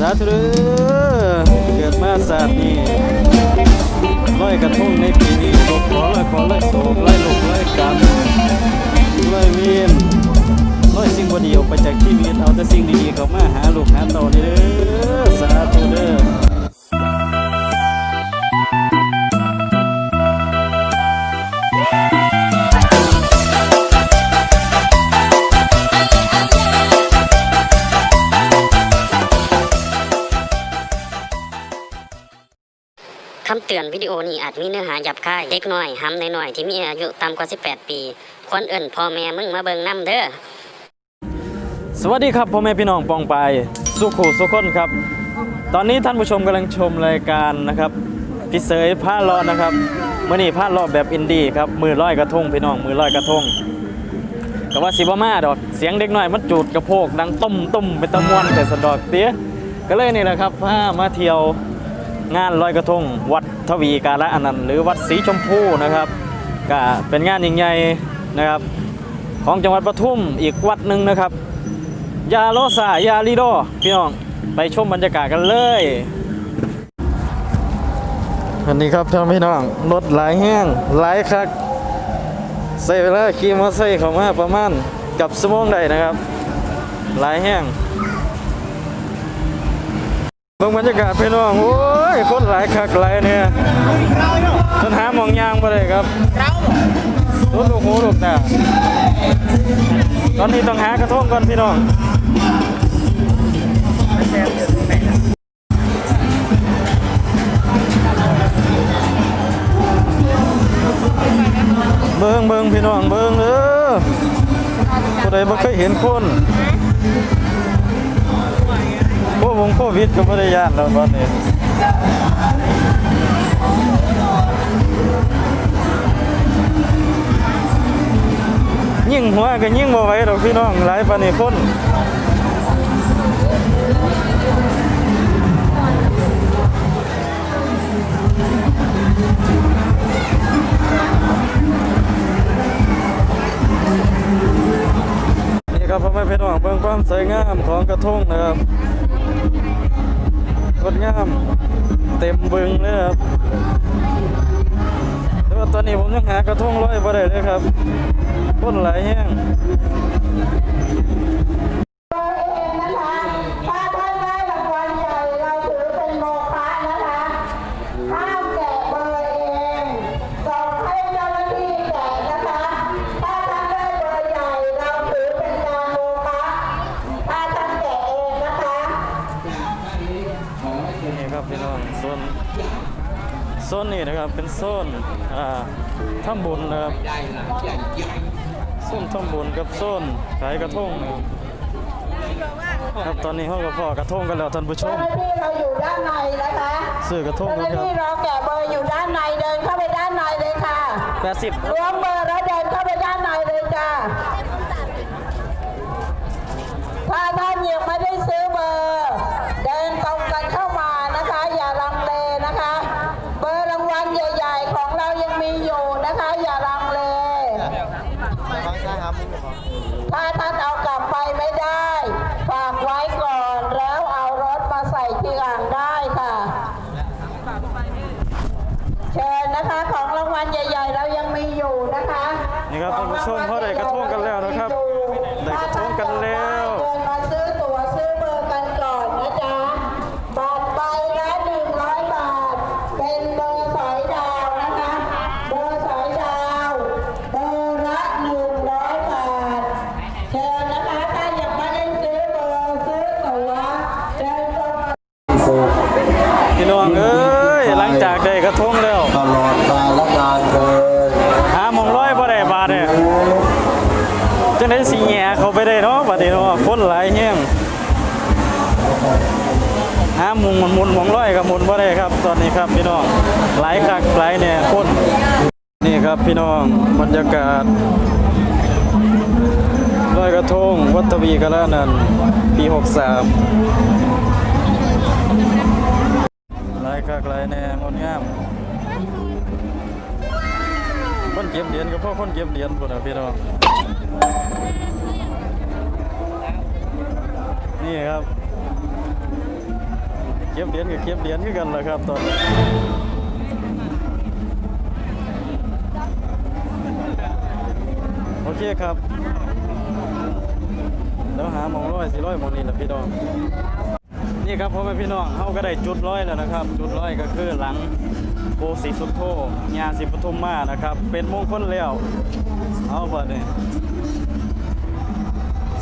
สาธุเด้อเกิดมาศาสตร์นี้ร้อยกระทงในปีนี้ลูกขอร้อยขอร้อยโศกร้อยลูกร้อยกรมร้อยเวียนร้อยสิ่งบ่ดีออกไปจากชีวิตเอาแต่สิ่งดีๆเข้ามาหาลูกหาเต่านี่เด้อสาธุเด้อ เตือนวิดีโอนี้อาจมีเนื้อหาหยาบคายเด็กน้อยห้ำน้อยที่มีอายุต่ำกว่า 18 ปี ควรเอิ่นพ่อแม่มึงมาเบิ่งนํเด้อสวัสดีครับพ่อแม่พี่น้องปองไปสุขูสุขคนครับ ตอนนี้ท่านผู้ชมกำลังชมรายการนะครับพี่เสยผ้าลอนะครับเมื่อนี้ผ้าลอแบบอินดี้ครับมือร้อยกระทงพี่น้องมือร้อยกระทงก็ว่าสิบ่มาดอกเสียงเด็กน้อยมันจูดกระโพกดังต้มต้มเป็นตะมวนแต่สะดอกเตี้ยก็เลยนี่แหละครับพามาเที่ยว งานลอยกระทงวัดทวีการะอนันต์หรือวัดสีชมพูนะครับก็เป็นงานยิ่งใหญ่นะครับ ของจังหวัดปทุมอีกวัดหนึ่งนะครับ ยาโลซายาลิโดพี่น้องไปชมบรรยากาศกันเลยอันนี้ครับท่านพี่น้องรถหลายแห้งหลายคักใส่เวลาขี่มอเตอร์ไซค์เข้ามาประมาณกับสมองได้นะครับ หลายแห้ง เบิ่งบรรยากาศพี่น้องโอ้ยคนหลายคักหลายเนี่ยต้นหาหมองยางมาเลยครับรถลูกหูลูกตาตอนนี้ต้องหากระทงก่อนพี่น้องเบิ้งเบิ้งพี่น้องเบิ้งเด้อผู้ใดบ่เคยเห็นคน งโควิดก็บ่ได้ย่านแล้วตอนนี้ยิ่งหัวก็ยิ่งบ่ไหวดอกพี่น้องหลายปานนี้คนนี่ครับพ่อแม่พี่น้องเบิ่งความสวยงามของกระทงนะครับ ดงามเต็มบึงเลยครับแต่ว่าตอนนี้ผมยังหากระทงร้อยบ่ได้เลยครับต้นหลายแห้ง นี่ครับพี่น้องโซนโซนนี้นะครับเป็นโซนอ่าทำบุญนะครับโซนทำบุญกับโซนขายกระทงนะครับครับตอนนี้เขากับพ่อกระทงกันแล้วท่านผู้ชเจ้ามหน้าที่เราอยู่ด้านในนะคะซื้อกระทงเจ้าหกัน้านครับที่เราแกะเบอร์อยู่ด้านในเดินเข้าไปด้านในเลยค่ะ80รวมเบอร์แล้วเดินเข้าไปด้านในเลยจ้าถ้าท่านยังไม่ได้ซื้อเบอร์ ถ้าท่านเอากลับไปไม่ได้ฝากไว้ก่ ระทงแล้วตลอดกาลนานเกินหาหมองร้อยบ่ได้บาทเนี่ยจังได๋สิแหย่เขาไปได้เนาะบัดนี้เนาะคนหลายแฮงหาหมุงมันหมุนหมองร้อยก็หมุนบ่ได้ครับ ตอนนี้ครับพี่น้องหลายคักหลายแน่คนนี่ครับพี่น้องบรรยากาศลอยกระทงวัดทวีกาลานันท์ปี 63 คักหลายแน่งดงามคนเก็บเหรียญก็เพราะคนเก็บเหรียญพุ่นน่ะพี่น้องนี่ครับ เก็บเหรียญก็เก็บเหรียญคือกันแหละครับตอนนี้โอเคครับ แล้วหาหมองร้อยสี่ร้อยหมองนี้แหละพี่น้อง นี่ครับพ่อแม่พี่น้องเขาก็ได้จุดร้อยแล้วนะครับ จุดร้อยก็คือหลังโกสีสุดโทญาสิปทุมมานะครับ เป็นมงคลแล้วเอาบัดนี้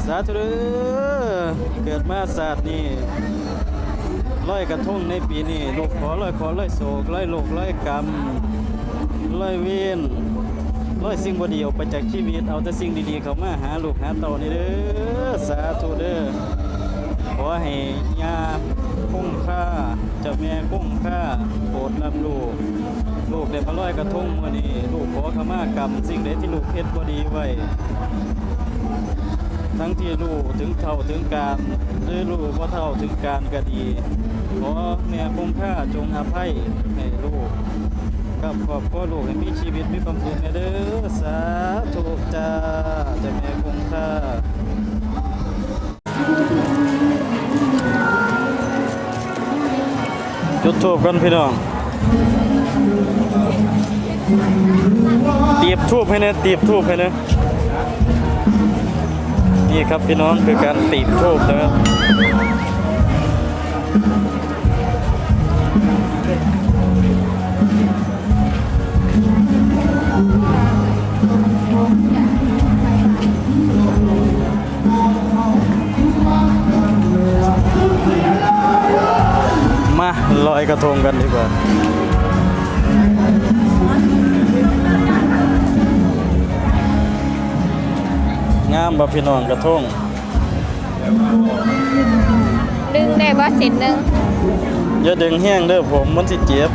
สาธุเกิดมาศาสตร์นี้ร้อยกระทงในปีนี้ลูกขอร้อยขอร้อยโศกร้อยโลกร้อยกรรมร้อยเวียนร้อยสิ่งบดีออกไปจากชีวิตเอาแต่สิ่งดีๆ เข้ามาหาลูกหาเต่านี่เด้อสาธุเด้อ ให้ยาคุ้มค่าเจ้าแม่คุ้มค่าโปรดรับลูก ลูกได้มาลอยกระทงวันนี้ ลูกขอขมากรรมสิ่งใดที่ลูกเฮ็ดบ่ดีไว้ ทั้งที่ลูกถึงเท่าถึงการหรือลูกว่าเท่าถึงการก็ดี ขอแม่คุ้มค่าจงอภัยให้ลูกกับครอบครัวลูกให้มีชีวิตมีความสุขเด้อสาธุจ้าเจ้าแม่คุ้มค่า จุดทูบกันพี่น้องตีบทูบให้เนะตีบทูบให้เนะนี่ครับพี่น้องคือการตีบทูบนะครับ อยกระทงกันดีกว่างามบ่พี่น้องกระทงดึงได้บ่เส้นหนึ่งอย่าดึงแห้งเด้อผมมันสิเจ็บ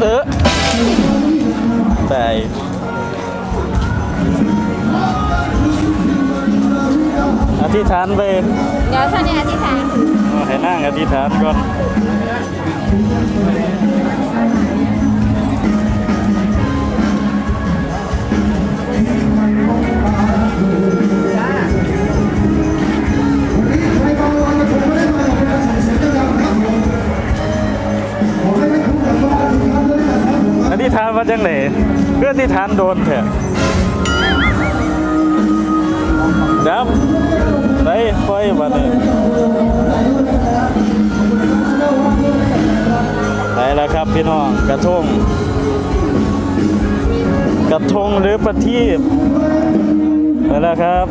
เออตายอธิษฐานไปเดี๋ยวท่านนี้อธิษฐานเอา ให้นั่งอธิษฐานก่อนอธิษฐานมาจังไหนเพื่ออธิษฐานโดนเถอะดับไปไฟมาเนี่ย ไปแล้วครับพี่น้องกระทง กระทงหรือประทีปไปแล้วครับ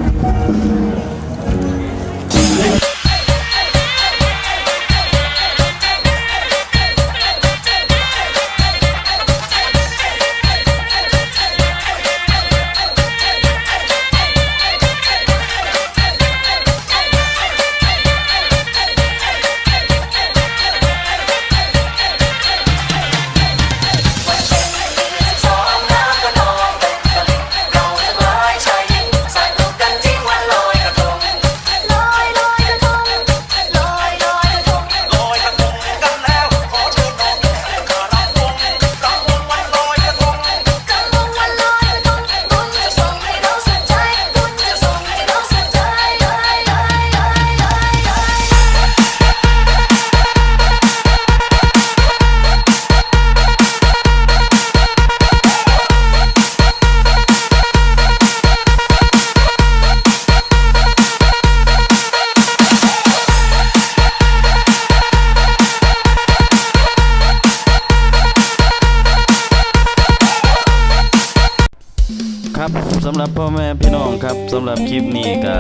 ครับสำหรับพ่อแม่พี่น้องครับสำหรับคลิปนี้ก็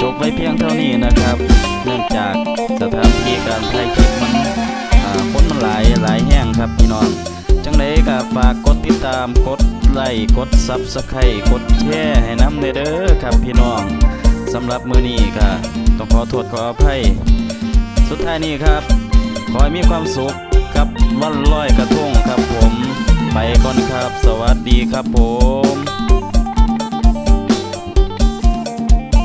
จบไว้เพียงเท่านี้นะครับ เนื่องจากสถานที่การถ่ายคลิปมันคนมันหลายหลายแห้งครับพี่น้องจังไดก็ฝากกดติดตามกดไลค์กดซับสไครต์กดแชร์ให้น้ำเด้อครับพี่น้องสำหรับมือนี้ก็ต้องขอโทษขออภัย สุดท้ายนี้ครับ ขอให้มีความสุขกับวันลอยกระทงครับผม ไปก่อนครับ สวัสดีครับผม